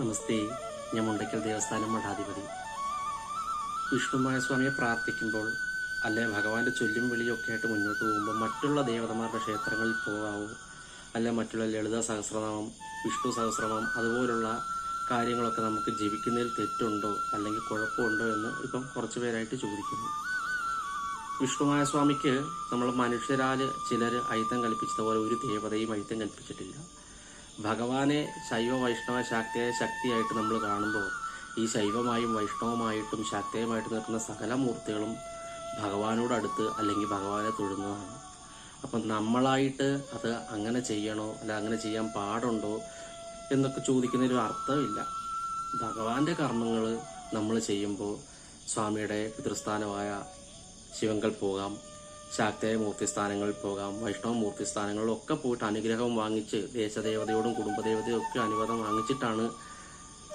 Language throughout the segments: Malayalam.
നമസ്തേ. ഞാൻ മുണ്ടയ്ക്കൽ ദേവസ്ഥാനം മഠാധിപതി. വിഷ്ണുമായ സ്വാമിയെ പ്രാർത്ഥിക്കുമ്പോൾ അല്ലെ ഭഗവാന്റെ ചൊല്ലും വിളിയൊക്കെ ആയിട്ട് മുന്നോട്ട് പോകുമ്പോൾ മറ്റുള്ള ദേവതമാരുടെ ക്ഷേത്രങ്ങളിൽ പോകാവോ അല്ലെ മറ്റുള്ള ലളിത സഹസ്രനാമം വിഷ്ണു സഹസ്രനാമം അതുപോലുള്ള കാര്യങ്ങളൊക്കെ നമുക്ക് ജീവിക്കുന്നതിൽ തെറ്റുണ്ടോ അല്ലെങ്കിൽ കുഴപ്പമുണ്ടോ എന്ന് ഇപ്പം കുറച്ച് പേരായിട്ട് ചോദിക്കുന്നു. വിഷ്ണുമായ സ്വാമിക്ക് നമ്മൾ മനുഷ്യരാൽ ചിലർ അയിത്തം കൽപ്പിച്ചതുപോലെ ഒരു ദേവതയും അയിത്തം കൽപ്പിച്ചിട്ടില്ല. ഭഗവാനെ ശൈവ വൈഷ്ണവ ശാക്തയായ ശക്തിയായിട്ട് നമ്മൾ കാണുമ്പോൾ ഈ ശൈവമായും വൈഷ്ണവമായിട്ടും ശാക്തയുമായിട്ട് നിൽക്കുന്ന സകല മൂർത്തികളും ഭഗവാനോട് അടുത്ത് അല്ലെങ്കിൽ ഭഗവാനെ തൊഴുന്നതാണ്. അപ്പം നമ്മളായിട്ട് അത് അങ്ങനെ ചെയ്യണോ അല്ല അങ്ങനെ ചെയ്യാൻ പാടുണ്ടോ എന്നൊക്കെ ചോദിക്കുന്നതിൽ അർത്ഥമില്ല. ഭഗവാന്റെ കർമ്മങ്ങൾ നമ്മൾ ചെയ്യുമ്പോൾ സ്വാമിയുടെ പിതൃസ്ഥാനമായ ശിവങ്കൽ പോകാം. ശാക്തേയ മൂർത്തി സ്ഥാനങ്ങളിൽ പോകാം. വൈഷ്ണവ മൂർത്തി സ്ഥാനങ്ങളിലൊക്കെ പോയിട്ട് അനുഗ്രഹം വാങ്ങിച്ച് ദേശദേവതയോടും കുടുംബദേവതയും ഒക്കെ അനുവാദം വാങ്ങിച്ചിട്ടാണ്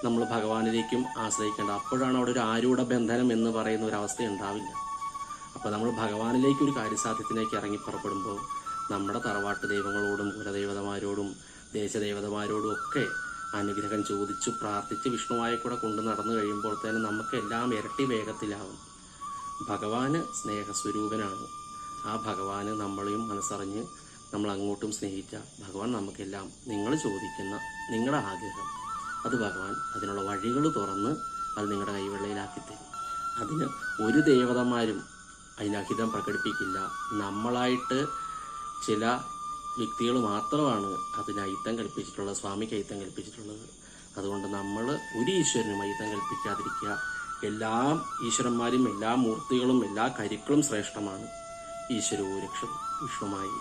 നമ്മൾ ഭഗവാനിലേക്കും ആശ്രയിക്കേണ്ടത്. അപ്പോഴാണ് അവിടെ ഒരു ആരൂഢ ബന്ധനം എന്ന് പറയുന്ന ഒരു അവസ്ഥ ഉണ്ടാവില്ല. അപ്പോൾ നമ്മൾ ഭഗവാനിലേക്ക് ഒരു കാര്യസാധ്യത്തിലേക്ക് ഇറങ്ങി പുറപ്പെടുമ്പോൾ നമ്മുടെ തറവാട്ട് ദൈവങ്ങളോടും കുലദേവതമാരോടും ദേശദേവതമാരോടും ഒക്കെ അനുഗ്രഹം ചോദിച്ചു പ്രാർത്ഥിച്ച് വിഷ്ണുവായ കൂടെ കൊണ്ടു നടന്നു കഴിയുമ്പോൾ തന്നെ നമുക്കെല്ലാം ഇരട്ടി വേഗത്തിലാവും. ഭഗവാന് സ്നേഹസ്വരൂപനാണ്. ആ ഭഗവാന് നമ്മളെയും മനസ്സറിഞ്ഞ് നമ്മൾ അങ്ങോട്ടും സ്നേഹിച്ച ഭഗവാൻ നമുക്കെല്ലാം നിങ്ങൾ ചോദിക്കുന്ന നിങ്ങളുടെ ആഗ്രഹം. അത് ഭഗവാൻ അതിനുള്ള വഴികൾ തുറന്ന് അത് നിങ്ങളുടെ കൈവെള്ളയിലാക്കി തരും. അതിന് ഒരു ദേവതമാരും അതിനഹിതം പ്രകടിപ്പിക്കില്ല. നമ്മളായിട്ട് ചില വ്യക്തികൾ മാത്രമാണ് അതിന് അയിത്തം കൽപ്പിച്ചിട്ടുള്ളത് സ്വാമിക്ക് അയിത്തം കൽപ്പിച്ചിട്ടുള്ളത്. അതുകൊണ്ട് നമ്മൾ ഒരു ഈശ്വരനും അയിത്തം കൽപ്പിക്കാതിരിക്കുക. എല്ലാ ഈശ്വരന്മാരും എല്ലാ മൂർത്തികളും എല്ലാ കരുക്കളും ശ്രേഷ്ഠമാണ്. ഈശ്വരോ രക്ഷം വിഷ്ണുമായി